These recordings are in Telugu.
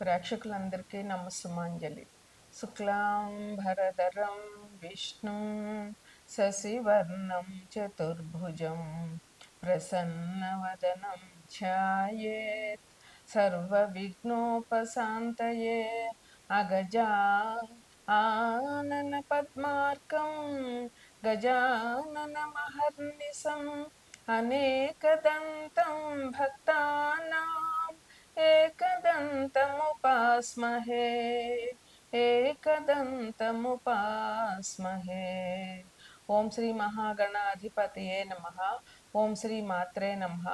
ప్రేక్షకులందరికీ నమస్సుమాంజలి శుక్లాంబరధరం విష్ణు శశివర్ణం చతుర్భుజం ప్రసన్నవదనం ఛాయేత్ సర్వవిఘ్నోపశాంతయే అగజా ఆనన పద్మార్కం గజాననమహర్నిశం అనేకదంతం భక్తానాం ఏకదంతముపాస్మహే ఏకదంతముపాస్మహే. ఓం శ్రీ మహాగణాధిపతయే నమ. ఓం శ్రీ మాత్రే నమ.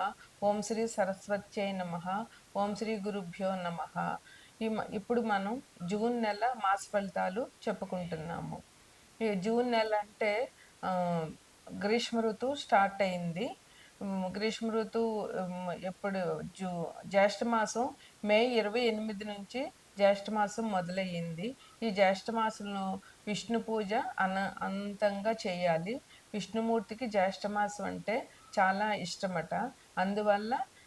ఓం శ్రీ సరస్వత్యే నమ. ఓం శ్రీ గురుభ్యో నమ. ఇప్పుడు మనం జూన్ నెల మాస ఫలితాలు చెప్పుకుంటున్నాము. జూన్ నెల అంటే గ్రీష్మ ఋతువు స్టార్ట్ అయింది. గ్రీష్మ ఋతువు ఎప్పుడు? జూ జ్యేష్ఠమాసం మే ఇరవై ఎనిమిది నుంచి జ్యేష్ఠమాసం మొదలయ్యింది. ఈ జ్యేష్ఠమాసంలో విష్ణు పూజ అన అంతంగా చేయాలి. విష్ణుమూర్తికి జ్యేష్ఠమాసం అంటే చాలా ఇష్టమట. అందువల్ల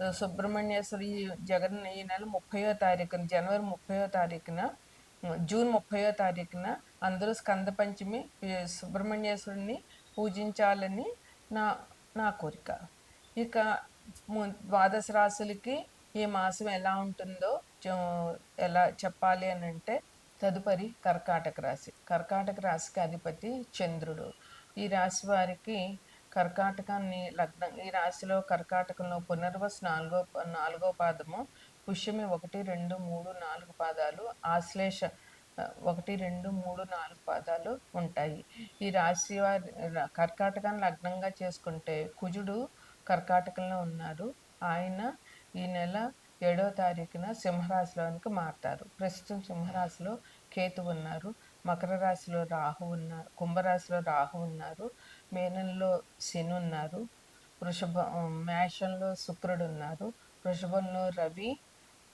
సుబ్రహ్మణ్యేశ్వరి జగన్ ఈ నెల ముప్పయో తారీఖున జనవరి ముప్పయో తారీఖున జూన్ ముప్పయో తారీఖున అందరూ స్కంద పంచమి సుబ్రహ్మణ్యేశ్వరుని పూజించాలని నా నా కోరిక ఇక ద్వాదశ రాశులకి ఈ మాసం ఎలా ఉంటుందో ఎలా చెప్పాలి అని అంటే తదుపరి కర్కాటక రాశి. కర్కాటక రాశికి అధిపతి చంద్రుడు. ఈ రాశి వారికి కర్కాటకాన్ని లగ్నం ఈ రాశిలో కర్కాటకంలో పునర్వస్ నాలుగో నాలుగో పాదము పుష్యమి ఒకటి రెండు మూడు నాలుగు పాదాలు ఆశ్లేష ఒకటి రెండు మూడు నాలుగు పాదాలు ఉంటాయి. ఈ రాశి వారి కర్కాటకాన్ని లగ్నంగా చేసుకుంటే కుజుడు కర్కాటకంలో ఉన్నారు ఆయన ఈ నెల ఏడవ తారీఖున సింహరాశిలోనికి మారుతారు. ప్రస్తుతం సింహరాశిలో కేతు ఉన్నారు. మకర రాశిలో రాహు ఉన్నారు కుంభరాశిలో రాహు ఉన్నారు. మేనంలో శని ఉన్నారు. వృషభ మేషంలో శుక్రుడు ఉన్నారు. వృషభంలో రవి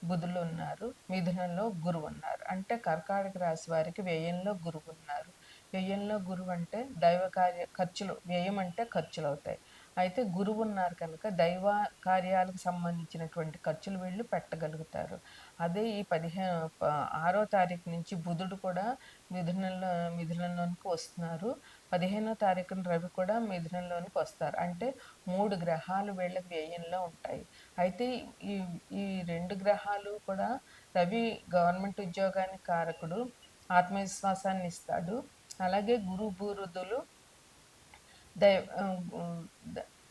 బుధులు ఉన్నారు. మిథునంలో గురువు ఉన్నారు. అంటే కర్కాటక రాశి వారికి వ్యయంలో గురువు ఉన్నారు. వ్యయంలో గురువు అంటే దైవ కార్య ఖర్చులు వ్యయం అంటే ఖర్చులు అవుతాయి. అయితే గురువు ఉన్నారు కనుక దైవ కార్యాలకు సంబంధించినటువంటి ఖర్చులు వీళ్ళు పెట్టగలుగుతారు. అదే ఈ పదిహేను ఆరో తారీఖు నుంచి బుధుడు కూడా మిథునంలో మిథునంలోనికి వస్తున్నారు. పదిహేనో తారీఖున రవి కూడా మిథునంలోనికి వస్తారు. అంటే మూడు గ్రహాలు వీళ్ళకి వ్యయంలో ఉంటాయి. అయితే ఈ ఈ రెండు గ్రహాలు కూడా రవి గవర్నమెంట్ ఉద్యోగానికి కారకుడు ఆత్మవిశ్వాసాన్ని ఇస్తాడు. అలాగే గురు బురుదులు దైవ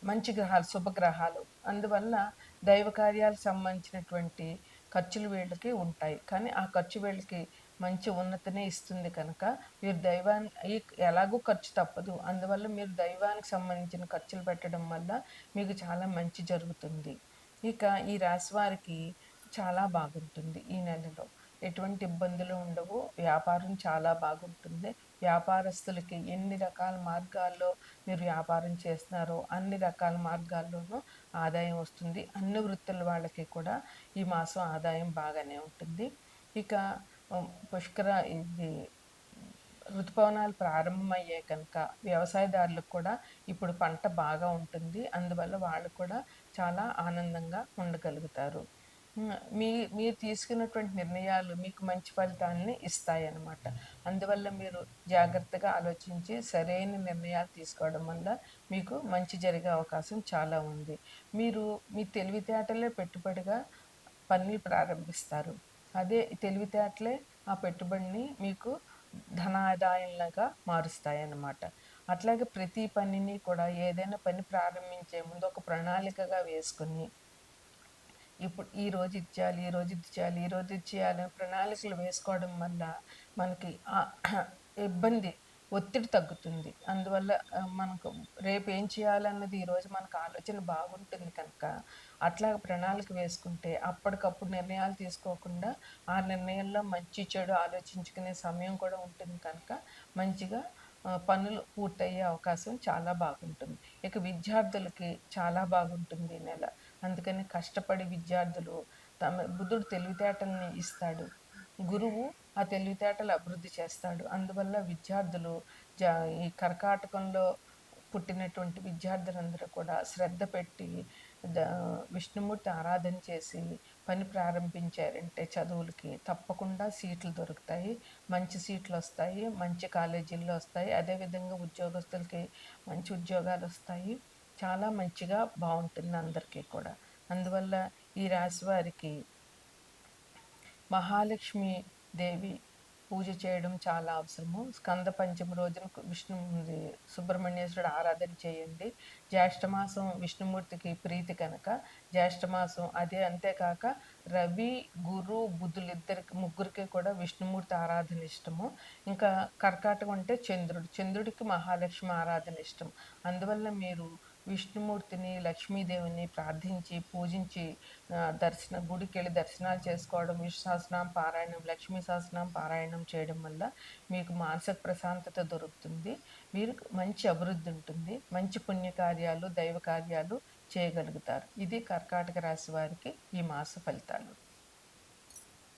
మంచి గ్రహాలు శుభగ్రహాలు అందువల్ల దైవ కార్యాలకు సంబంధించినటువంటి ఖర్చులు వీళ్ళకి ఉంటాయి. కానీ ఆ ఖర్చు వీళ్ళకి మంచి ఉన్నతిని ఇస్తుంది కనుక మీరు దైవాన్ని ఎలాగూ ఖర్చు తప్పదు. అందువల్ల మీరు దైవానికి సంబంధించిన ఖర్చులు పెట్టడం వల్ల మీకు చాలా మంచి జరుగుతుంది. ఇక ఈ రాశి వారికి చాలా బాగుంటుంది ఈ నెలలో. ఎటువంటి ఇబ్బందులు ఉండవు. వ్యాపారం చాలా బాగుంటుంది. వ్యాపారస్తులకి ఎన్ని రకాల మార్గాల్లో మీరు వ్యాపారం చేస్తున్నారో అన్ని రకాల మార్గాల్లోనూ ఆదాయం వస్తుంది. అన్ని వృత్తుల వాళ్ళకి కూడా ఈ మాసం ఆదాయం బాగానే ఉంటుంది. ఇక పుష్కర ఇది ఋతుపవనాలు ప్రారంభమయ్యాయి కనుక వ్యవసాయదారులకు కూడా ఇప్పుడు పంట బాగా ఉంటుంది. అందువల్ల వాళ్ళు కూడా చాలా ఆనందంగా ఉండగలుగుతారు. మీ మీరు తీసుకున్నటువంటి నిర్ణయాలు మీకు మంచి ఫలితాలని ఇస్తాయన్నమాట. అందువల్ల మీరు జాగ్రత్తగా ఆలోచించి సరైన నిర్ణయాలు తీసుకోవడం వల్ల మీకు మంచి జరిగే అవకాశం చాలా ఉంది. మీరు మీ తెలివితేటలే పెట్టుబడిగా పనులు ప్రారంభిస్తారు. అదే తెలివితేటలే ఆ పెట్టుబడిని మీకు ధనాదాయంలాగా మారుస్తాయి అన్నమాట అట్లాగే ప్రతి పనిని కూడా ఏదైనా పని ప్రారంభించే ముందు ఒక ప్రణాళికగా వేసుకుని ఇప్పుడు ఈ రోజు ఇచ్చేయాలి ఈ రోజు ఇది చేయాలి ఈ రోజు ఇది చేయాలి ప్రణాళికలు వేసుకోవడం వల్ల మనకి ఇబ్బంది ఒత్తిడి తగ్గుతుంది. అందువల్ల మనకు రేపు ఏం చేయాలన్నది ఈరోజు మనకు ఆలోచన బాగుంటుంది కనుక అట్లా ప్రణాళిక వేసుకుంటే అప్పటికప్పుడు నిర్ణయాలు తీసుకోకుండా ఆ నిర్ణయంలో మంచి చెడు ఆలోచించుకునే సమయం కూడా ఉంటుంది కనుక మంచిగా పనులు పూర్తయ్యే అవకాశం చాలా బాగుంటుంది. ఇక విద్యార్థులకి చాలా బాగుంటుంది ఈ నెల. అందుకని కష్టపడి విద్యార్థులు తమ బుద్ధుడు తెలివితేటల్ని ఇస్తాడు. గురువు ఆ తెలివితేటలు అభివృద్ధి చేస్తాడు. అందువల్ల విద్యార్థులు జా ఈ కర్కాటకంలో పుట్టినటువంటి విద్యార్థులందరూ కూడా శ్రద్ధ పెట్టి ద విష్ణుమూర్తి ఆరాధన చేసి పని ప్రారంభించారంటే చదువులకి తప్పకుండా సీట్లు దొరుకుతాయి. మంచి సీట్లు వస్తాయి. మంచి కాలేజీల్లో వస్తాయి. అదేవిధంగా ఉద్యోగస్తులకి మంచి ఉద్యోగాలు వస్తాయి. చాలా మంచిగా బాగుంటుంది అందరికీ కూడా. అందువల్ల ఈ రాశి వారికి మహాలక్ష్మి దేవి పూజ చేయడం చాలా అవసరము. స్కంద పంచమి రోజున విష్ణు సుబ్రహ్మణ్యేశ్వరుడు ఆరాధన చేయండి. జ్యేష్ఠమాసం విష్ణుమూర్తికి ప్రీతి కనుక. జ్యేష్ఠమాసం అదే అంతేకాక రవి గురు బుద్ధులు ఇద్దరికి ముగ్గురికి కూడా విష్ణుమూర్తి ఆరాధన ఇష్టము. ఇంకా కర్కాటకం అంటే చంద్రుడు. చంద్రుడికి మహాలక్ష్మి ఆరాధన ఇష్టం. అందువల్ల మీరు విష్ణుమూర్తిని లక్ష్మీదేవిని ప్రార్థించి పూజించి దర్శన గుడికి వెళ్ళి దర్శనాలు చేసుకోవడం విష్ణు సహస్రనామ పారాయణం లక్ష్మీ సహస్రనామ పారాయణం చేయడం వల్ల మీకు మానసిక ప్రశాంతత దొరుకుతుంది. మీరు మంచి అభివృద్ధి ఉంటుంది. మంచి పుణ్యకార్యాలు దైవ కార్యాలు చేయగలుగుతారు. ఇది కర్కాటక రాశి వారికి ఈ మాస ఫలితాలు.